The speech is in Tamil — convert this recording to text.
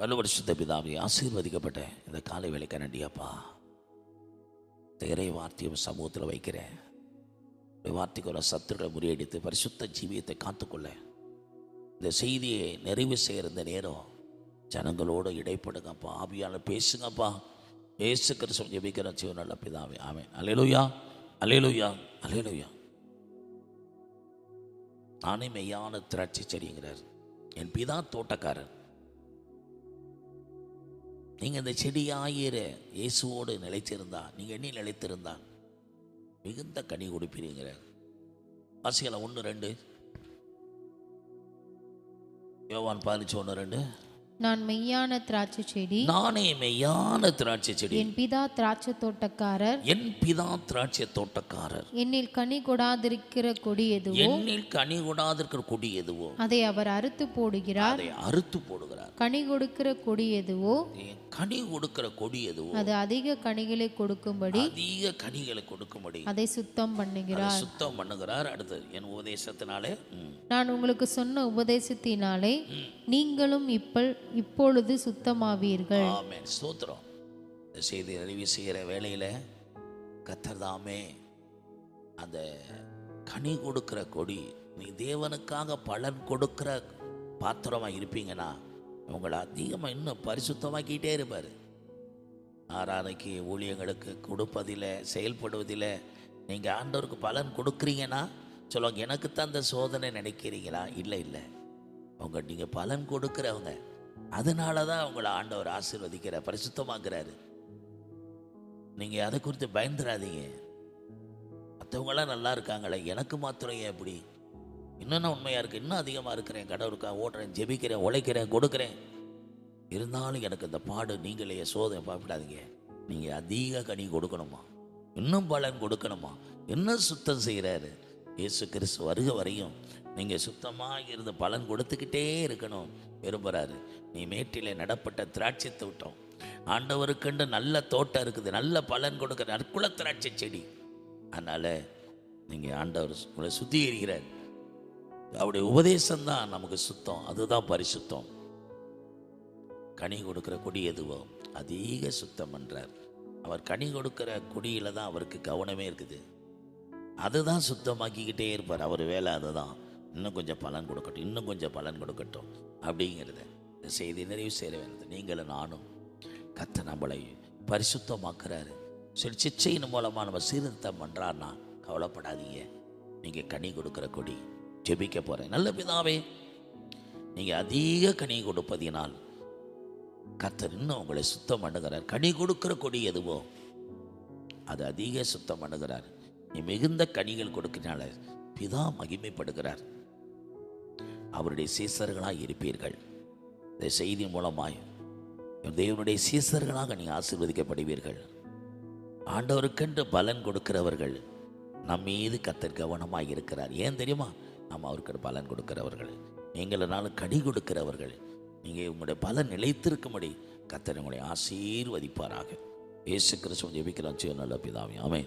பல வருஷத்த பிதாவை ஆசீர்வதிக்கப்பட்ட இந்த காலை வேலை நன்றியாப்பா திரை வார்த்தையும் சமூகத்தில் வைக்கிறேன். வார்த்தைக்கு ஒரு சத்துருகளை முறியடித்து பரிசுத்த ஜீவியத்தை காத்துக்கொள்ள. இந்த செய்தியை நிறைவு செய்கிற இந்த நேரம் ஜனங்களோடு இடைப்படுங்கப்பா ஆவியால் பேசுங்கப்பா. ஏசு சொல்லி ஜெபிக்கிற சிவனல்ல பிதாவே ஆமென். அலையலுயா அலையலுயா அலையலுயா நானே மெய்யான திராட்சை செடிங்கிறார். என் பிதா தோட்டக்காரர். நீங்கள் இந்த செடியாயிர இயேசுவோடு நிலைத்திருந்தா நீங்கள் எண்ணி நிலைத்திருந்தா? மிகுந்த கனி கொடுப்பீங்கிறார் வாசிக்கலாம் ஒன்று ரெண்டு. யோவான் பதினஞ்சு ஒன்று ரெண்டு. நான் மெய்யான திராட்சை செடி. நானே மெய்யான திராட்சை செடி. என் பிதா திராட்சை தோட்டக்காரர். என் பிதா திராட்சை தோட்டக்காரர். என்னில் கனி கொடாதிருக்கிற கொடி எதுவோ? என்னில் கனி கொடாதிருக்கிற கொடி எதுவோ? அதை அவர் அறுத்து போடுகிறார். அதை அறுத்து போடுகிறார். கனி கொடுக்கிற கொடி எதுவோ? கனி கொடுக்கிற கொடி எதுவோ? அது அதிக கனிகளை கொடுக்கும்படி அதிக கனிகளை கொடுக்கும்படி. அதை சுத்தம் பண்ணுகிறார். சுத்தம் பண்ணுகிறார். அடுத்து என் உபதேசத்தினாலே நான் உங்களுக்கு சொன்ன உபதேசத்தினாலே. நீங்களும் இப்ப இப்பொழுது சுத்தமாவீர்கள். ஆமென். ஸ்தோத்திரம். இந்த செய்தி அறிவி செய்கிற வேளையில் கத்தர்தாமே அந்த கனி கொடுக்கிற கொடி நீ தேவனுக்காக பலன் கொடுக்கிற பாத்திரமாக இருப்பீங்கன்னா உங்களை அதிகமாக இன்னும் பரிசுத்தமாக்கிட்டே இருப்பார். ஆராதனைக்கு ஊழியங்களுக்கு கொடுப்பதில் செயல்படுவதில் நீங்கள் ஆண்டவருக்கு பலன் கொடுக்குறீங்கன்னா சொல்லுவாங்க எனக்கு தான் அந்த சோதனை நினைக்கிறீங்களா? இல்லை இல்லை. உங்க நீங்கள் பலன் கொடுக்குறவங்க அதனால தான் உங்களை ஆண்டவர் ஆசீர்வதிக்கிற பரிசுத்தமாக்குறாரு. நீங்கள் அதை குறித்து பயந்துடாதீங்க மற்றவங்களாம் நல்லா இருக்காங்களே எனக்கு மாத்திரம் ஏன் எப்படி இன்னும் நான் உண்மையாக இருக்கு இன்னும் அதிகமாக இருக்கிறேன் கடவுளுக்காக ஓடுறேன் ஜெபிக்கிறேன் உழைக்கிறேன் கொடுக்குறேன். இருந்தாலும் எனக்கு இந்த பாடு நீங்களே சோதனை பார்ப்பிடாதீங்க நீங்கள் அதிக கனி கொடுக்கணுமா? இன்னும் பலன் கொடுக்கணுமா? இன்னும் சுத்தம் செய்கிறாரு இயேசு கிறிஸ்து வருக வரையும் நீங்கள் சுத்தமாக இருந்து பலன் கொடுத்துக்கிட்டே இருக்கணும். விரும்புகிறாரு நீ மேட்டிலே நடப்பட்ட திராட்சை தோட்டம் ஆண்டவருக்குண்டு நல்ல தோட்டம் இருக்குது நல்ல பலன் கொடுக்குற நற்குல திராட்சை செடி. அதனால் நீங்கள் ஆண்டவர் உங்களை சுத்திகரிக்கிறார். அவருடைய உபதேசம் தான் நமக்கு சுத்தம் அதுதான் பரிசுத்தம். கனி கொடுக்குற கொடி எதுவோ அதிக சுத்தம் பண்ணுறார் அவர் கனி கொடுக்குற குடியில் தான் அவருக்கு கவனமே இருக்குது. அதுதான் சுத்தமாக்கிக்கிட்டே இருப்பார். அவர் வேலை அதுதான். இன்னும் கொஞ்சம் பலன் கொடுக்கட்டும் இன்னும் கொஞ்சம் பலன் கொடுக்கட்டும் அப்படிங்கிறத. இந்த செய்தி நிறைவு செய்ய வேண்டும் நீங்களும் நானும் கத்த நம்மளை பரிசுத்தமாக்குறாரு. சரி சிச்சையின் மூலமாக நம்ம சீர்திருத்தம் பண்ணுறாருன்னா கவலைப்படாதீங்க. நீங்கள் கனி கொடுக்குற கொடி ஜெபிக்க போகிறேன் நல்ல பிதாவே நீங்கள் அதிக கனி கொடுப்பதினால் கர்த்தர் இன்னும் உங்களை சுத்தம் பண்ணுகிறார். கனி கொடுக்கிற கொடி எதுவோ அது அதிக சுத்தம் பண்ணுகிறார். நீ மிகுந்த கனிகள் கொடுக்கிறனால பிதா மகிமைப்படுகிறார். அவருடைய சீசர்களாக இருப்பீர்கள். இந்த செய்தி மூலமாய் தேவனுடைய சீசர்களாக நீ ஆசீர்வதிக்கப்படுவீர்கள். ஆண்டவருக்கென்று பலன் கொடுக்கிறவர்கள் நம் மீது கத்தர் கவனமாக இருக்கிறார். ஏன் தெரியுமா? நாம் அவருக்கு பலன் கொடுக்கிறவர்கள். நீங்களனாலும் கனி கொடுக்கிறவர்கள். நீங்கள் உங்களுடைய பலன் நிலைத்திருக்கும்படி கத்தர் உங்களை ஆசீர்வதிப்பாராக. இயேசு கிறிஸ்துவ ஜெபிக்கிறோம். நல்ல பிதாவே. ஆமென்.